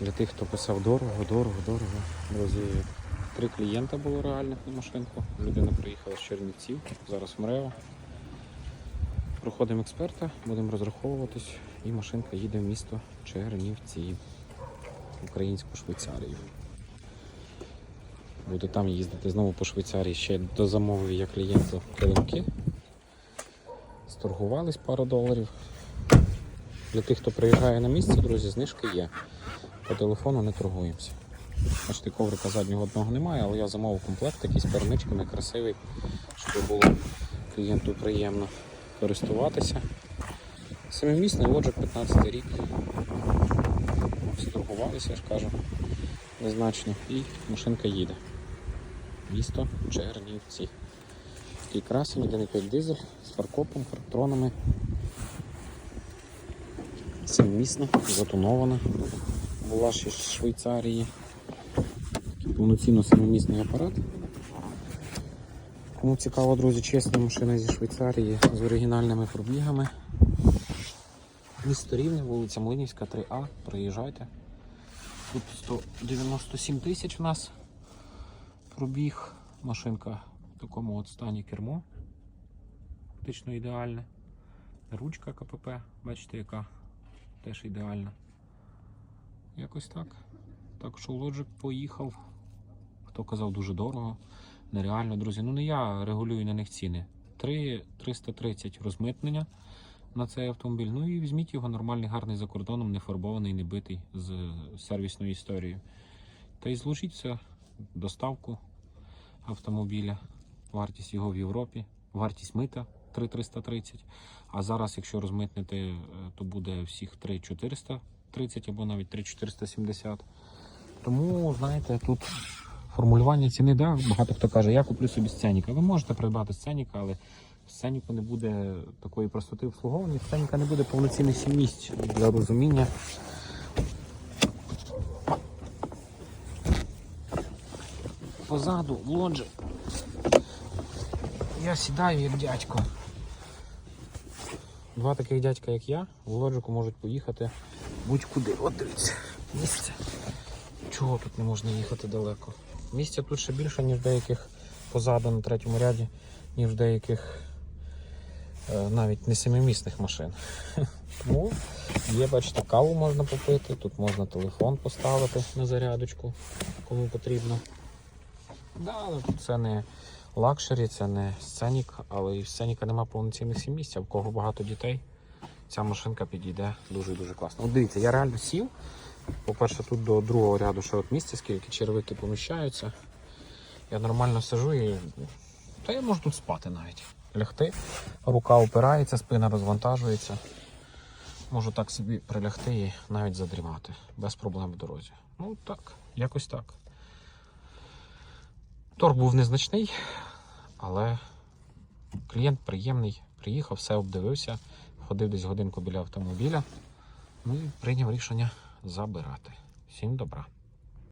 Для тих, хто писав дорого, дорого, дорого. Друзі, три клієнта було реальних на машинку. Людина приїхала з Чернівців, зараз в. Проходимо експерта, будемо розраховуватись, і машинка їде в місто Чернівці, українську Швейцарію. Буду там їздити знову по Швейцарії. Ще дозамовив я клієнту килимки. Сторгувались пару доларів. Для тих, хто приїжджає на місце, друзі, знижки є. По телефону не торгуємося. Бачите, коврика заднього одного немає, але я замовив комплект якийсь з перемичками, красивий, щоб було клієнту приємно користуватися. Семимісний лоджик 15 рік. Сторгувалися, я ж кажу, незначно. І машинка їде. Місто Чернівці. Такий красень, 1,5 дизель з фаркопом, фарктронами. Семимісна, затонована. Була ще з Швейцарії. Повноцінно семимісний апарат. Кому цікаво, друзі, чесна машина зі Швейцарії з оригінальними пробігами. Місто Рівне, вулиця Млинівська, 3А. Приїжджайте. Тут 197 тисяч у нас пробіг. Машинка в такому от стані кермо. Фактично ідеальне. Ручка КПП, бачите, яка теж ідеальна. Якось так. Так що Logic поїхав. Хто казав дуже дорого. Нереально, друзі. Ну не я регулюю на них ціни. 3 330 розмитнення на цей автомобіль. Ну і візьміть його нормальний, гарний за кордоном, не фарбований, не битий з сервісною історією. Та й зложіть все, доставку автомобіля, вартість його в Європі, вартість мита 3,330. А зараз, якщо розмитнити, е, то буде всіх 3,430 або навіть 3,470. Тому, знаєте, тут формулювання ціни, да, багато хто каже, я куплю собі сценіка. Ви можете придбати сценіка, але в сценіку не буде такої простоти обслуговування, сценіка не буде повноцінних місць для розуміння. Позаду, в лоджі. Я сідаю як дядько. Два таких дядька, як я, в лоджику можуть поїхати будь-куди. От дивіться, місце. Чого тут не можна їхати далеко? Місця тут ще більше, ніж деяких позаду на третьому ряді, ніж деяких е, навіть не семимісних машин. Тому є, бачите, каву можна попити, тут можна телефон поставити на зарядочку, кому потрібно. Да, це не лакшері, це не сценік, але і в сценіка нема повноцінних сім місць, а в кого багато дітей. Ця машинка підійде дуже-дуже класно. От дивіться, я реально сів. По-перше, тут до другого ряду ще от місця, скільки червики поміщаються. Я нормально сижу і. Та я можу тут спати навіть. Лягти, рука опирається, спина розвантажується. Можу так собі прилягти і навіть задрімати. Без проблем в дорозі. Ну так, якось так. Торг був незначний, але клієнт приємний, приїхав, все обдивився, ходив десь годинку біля автомобіля. Ну і прийняв рішення забирати. Всім добра.